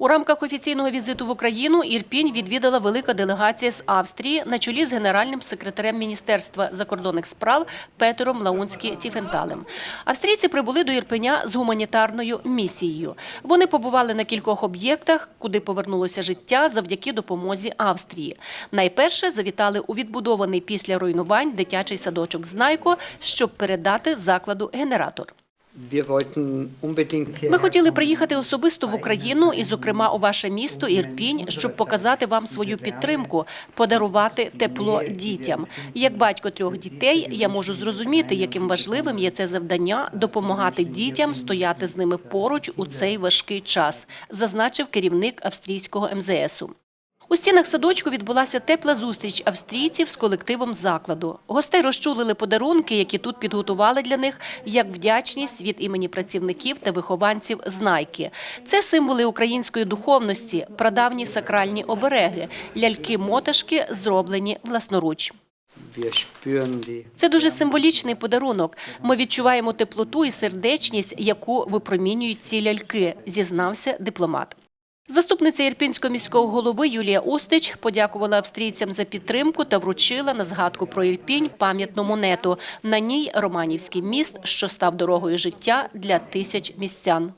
У рамках офіційного візиту в Україну Ірпінь відвідала велика делегація з Австрії на чолі з генеральним секретарем Міністерства закордонних справ Петером Лаунські Тіфенталем. Австрійці прибули до Ірпеня з гуманітарною місією. Вони побували на кількох об'єктах, куди повернулося життя завдяки допомозі Австрії. Найперше завітали у відбудований після руйнувань дитячий садочок «Знайко», щоб передати закладу генератор. Ми хотіли приїхати особисто в Україну і, зокрема, у ваше місто Ірпінь, щоб показати вам свою підтримку, подарувати тепло дітям. Як батько трьох дітей, я можу зрозуміти, яким важливим є це завдання допомагати дітям стояти з ними поруч у цей важкий час, зазначив керівник австрійського МЗСу. У стінах садочку відбулася тепла зустріч австрійців з колективом закладу. Гостей розчулили подарунки, які тут підготували для них, як вдячність від імені працівників та вихованців знайки. Це символи української духовності, прадавні сакральні обереги, ляльки-моташки, зроблені власноруч. Це дуже символічний подарунок. Ми відчуваємо теплоту і сердечність, яку випромінюють ці ляльки, зізнався дипломат. Заступниця Ірпінського міського голови Юлія Остич подякувала австрійцям за підтримку та вручила на згадку про Ірпінь пам'ятну монету. На ній Романівський міст, що став дорогою життя для тисяч містян.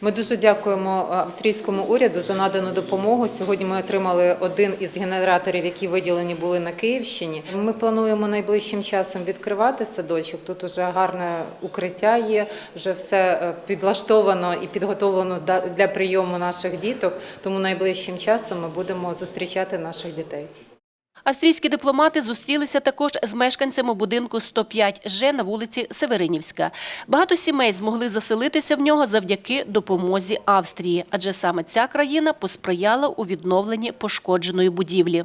Ми дуже дякуємо е, австрійському уряду за надану допомогу. Сьогодні ми отримали один із генераторів, які виділені були на Київщині. Ми плануємо найближчим часом відкривати садочок. Тут вже гарне укриття є, вже все е, підлаштовано і підготовлено для прийому наших діток. Тому найближчим часом ми будемо зустрічати наших дітей. Австрійські дипломати зустрілися також з мешканцями будинку 105 Ж на вулиці Северинівська. Багато сімей змогли заселитися в нього завдяки допомозі Австрії, адже саме ця країна посприяла у відновленні пошкодженої будівлі.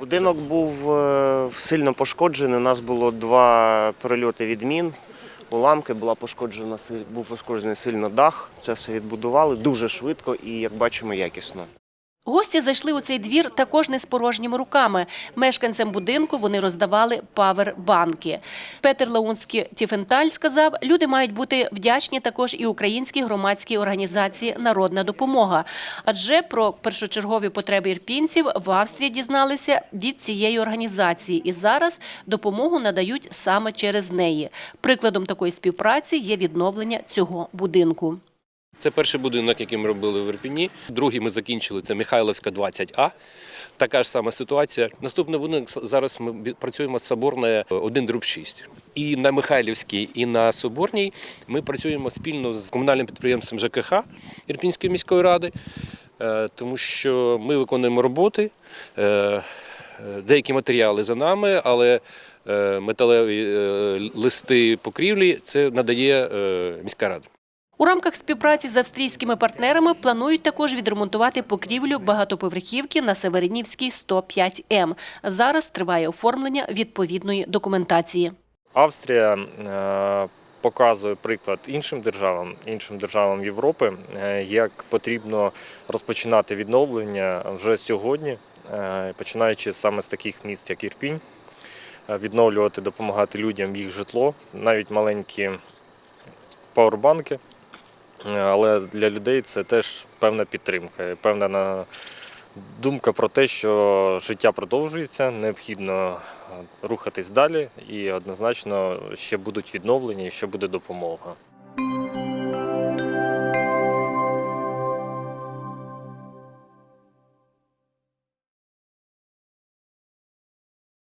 Будинок був е, сильно пошкоджений. У нас було два прильоти від мін. Уламки була пошкоджена був пошкоджений сильно дах. Це все відбудували дуже швидко і, як бачимо, якісно. Гості зайшли у цей двір також не з порожніми руками. Мешканцям будинку вони роздавали павербанки. Петер Лаунський Тіфенталь сказав, люди мають бути вдячні також і українській громадській організації Народна допомога. Адже про першочергові потреби ірпінців в Австрії дізналися від цієї організації, і зараз допомогу надають саме через неї. Прикладом такої співпраці є відновлення цього будинку. Це перший будинок, який ми робили в Ірпіні. Другий ми закінчили це Михайловська 20А. Така ж сама ситуація. Наступний будинок зараз ми працюємо з Соборної 1 дріб 6. І на Михайлівській, і на Соборній ми працюємо спільно з комунальним підприємством ЖКХ Ірпінської міської ради, е, тому що ми виконуємо роботи. е, е, Деякі матеріали за нами, але е, металеві е, листи покрівлі це надає е, міська рада. У рамках співпраці з австрійськими партнерами планують також відремонтувати покрівлю багатоповерхівки на Северинівській 105М. Зараз триває оформлення відповідної документації. Австрія е, показує приклад іншим державам, іншим державам Європи, е, як потрібно розпочинати відновлення вже сьогодні, е, починаючи саме з таких міст, як Ірпінь, відновлювати, допомагати людям їх житло, навіть маленькі пауербанки. Але для людей це теж певна підтримка, певна на- думка про те, що життя продовжується, необхідно е, рухатись далі, і однозначно ще будуть відновлення, і ще буде допомога.